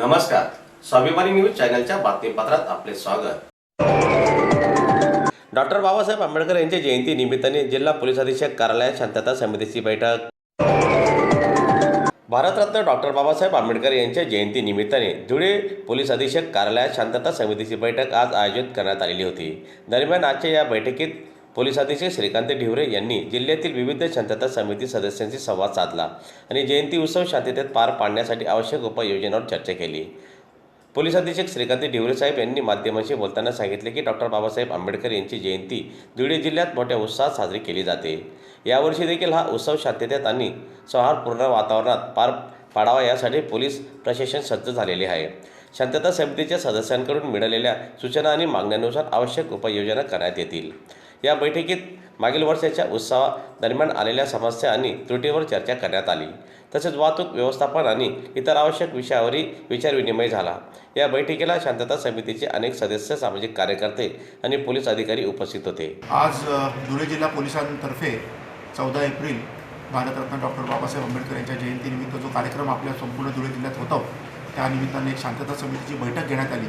नमस्कार. स्वाभिमानी न्यूज चॅनलच्या बातमीपत्रात आपले स्वागत. डॉक्टर बाबासाहेब आंबेडकर यांच्या जयंती निमित्ताने जिल्हा पोलीस अधीक्षक कार्यालयात शांतता समितीची बैठक. भारतरत्न डॉक्टर बाबासाहेब आंबेडकर यांच्या जयंती निमित्ताने धुळे पोलीस अधीक्षक कार्यालयात शांतता समितीची बैठक आज आयोजित करण्यात आलेली होती. दरम्यान आजच्या या बैठकीत पोलीस अधीक्षक श्रीकांत ढिवरे यांनी जिल्ह्यातील विविध शांतता समिती सदस्यांशी संवाद साधला आणि जयंती उत्सव शांततेत पार पाडण्यासाठी आवश्यक उपाययोजनांवर चर्चा केली. पोलीस अधीक्षक श्रीकांत ढिवरे साहेब यांनी माध्यमांशी बोलताना सांगितले की डॉक्टर बाबासाहेब आंबेडकर यांची जयंती धुळे जिल्ह्यात मोठ्या उत्साहात साजरी केली जाते. यावर्षी देखील हा उत्सव शांततेत आणि सौहार्दपूर्ण वातावरणात पार पाडावा यासाठी पोलीस प्रशासन सज्ज झालेले आहे. शांतता समितीच्या सदस्यांकडून मिळालेल्या सूचना आणि मागण्यांनुसार आवश्यक उपाययोजना करण्यात येतील. या बैठकीत मागील वर्षाच्या उत्सवादरम्यान आलेल्या समस्या आणि त्रुटीवर चर्चा करण्यात आली. तसेच वाहतूक व्यवस्थापन आणि इतर आवश्यक विषयावरही विचारविनिमय झाला. या बैठकीला शांतता समितीचे अनेक सदस्य सामाजिक कार्यकर्ते आणि पोलीस अधिकारी उपस्थित होते. आज धुळे जिल्हा पोलिसांतर्फे चौदा एप्रिल भारतरत्न डॉक्टर बाबासाहेब आंबेडकर यांच्या जयंतीनिमित्त जो कार्यक्रम आपल्या संपूर्ण धुळे जिल्ह्यात होता त्या निमित्ताने एक शांतता समितीची बैठक घेण्यात आली.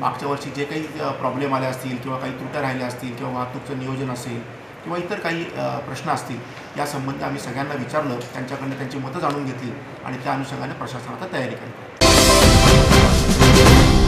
मागच्या वर्षी जे काही प्रॉब्लेम आले असतील किंवा काही तुट्या राहिल्या असतील किंवा वाहतूकचं नियोजन असेल किंवा इतर काही प्रश्न असतील या संबंधी आम्ही सगळ्यांना विचारलं त्यांच्याकडनं त्यांची मतं जाणून घेतली आणि त्या अनुषंगाने प्रशासनाचा तयारी करतो